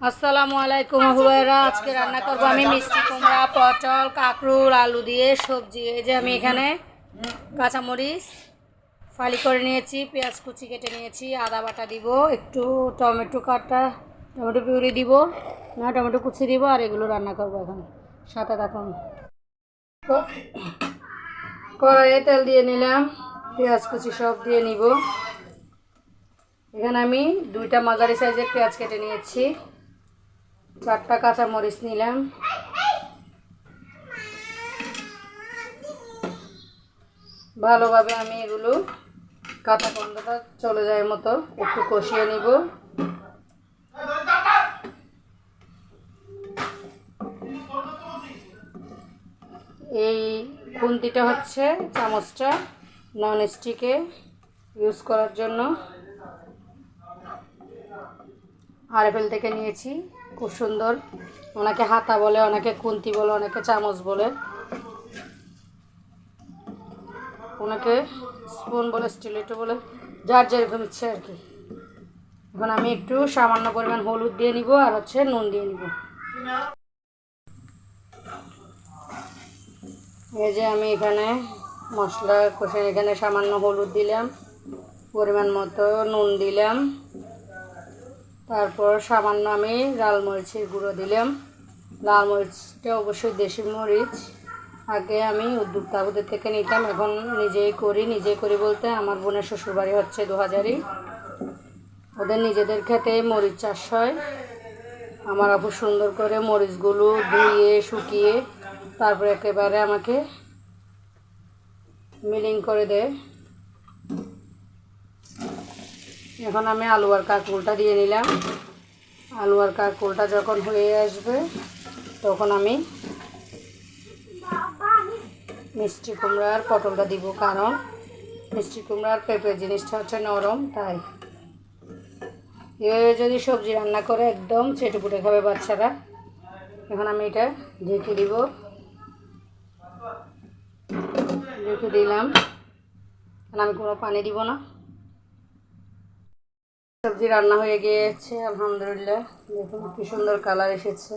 আসসালামু আলাইকুম হুবাইরা, আজকে রান্না করব আমি মিষ্টি কুমড়া, পটল, কাঁকরুল, আলু দিয়ে সবজি। এই যে আমি এখানে কাঁচামরিচ ফালি করে নিয়েছি, পেঁয়াজ কুচি কেটে নিয়েছি, আদা বাটা দিব, একটু টমেটো কাটা, টমেটো পিউরি দিব, না, টমেটো কুচি দিব, আর এগুলো রান্না করব এখন। সাথে থাকুন কড়াইয়ে তেল দিয়ে নিলাম, পেঁয়াজ কুচি সব দিয়ে নিব। এখানে আমি দুইটা মাঝারি সাইজের পেঁয়াজ কেটে নিয়েছি। চারটা কাঁচা মরিচ নিলাম। ভালোভাবে আমি এগুলো কাঁচা গন্ধটা চলে যায় মতো একটু কষিয়ে নিব। এই খুন্তিটা হচ্ছে চামচটা নন স্টিকে ইউজ করার জন্য। আরএফএল থেকে নিয়েছি। খুব সুন্দর। ওনাকে হাতা বলে অনেকে কুন্তি বলে অনেকে চামচ বলে। ওনাকে স্পুন বলে স্টিলেটো বলে, যার যেরকম ইচ্ছে আর কি। এখন আমি একটু সামান্য পরিমাণ হলুদ দিয়ে নিব আর হচ্ছে নুন দিয়ে নিব। এই যে আমি এখানে মশলা কষে, এখানে সামান্য হলুদ দিলাম। পরিমাণ মতো নুন দিলাম। তারপর সামান্য আমি লাল মরিচের গুঁড়ো দিলাম। লাল মরিচটা অবশ্যই দেশি মরিচ। আগে আমি উদ্যোগ তাবুদের থেকে নিতাম, এখন নিজেই করি। নিজেই করি বলতে আমার বোনের শ্বশুরবাড়ি হচ্ছে দু হাজারই ওদের নিজেদের খেতে মরিচ চাষ হয়। আমার আপু সুন্দর করে মরিচগুলো ধুয়ে, শুকিয়ে তারপরে একেবারে আমাকে মিলিং করে দেয়। এখন আমি আলু আর কাঁকরোলটা দিয়ে নিলাম। আলু আর কাঁকরোলটা যখন হয়ে আসবে, তখন আমি মিষ্টি কুমড়া আর পটলটা দিব, কারণ মিষ্টি কুমড়া আর পেঁপে জিনিসটা হচ্ছে নরম, তাই। এভাবে যদি সবজি রান্না করে একদম চেটে পুটে খাবে বাচ্চারা, এখন আমি এটা ঢেকে দিব। ঢেকে দিলাম। আমি কোনো পানি দিব না। সবজি রান্না হয়ে গিয়েছে আলহামদুলিল্লাহ। দেখুন কি সুন্দর কালার এসেছে।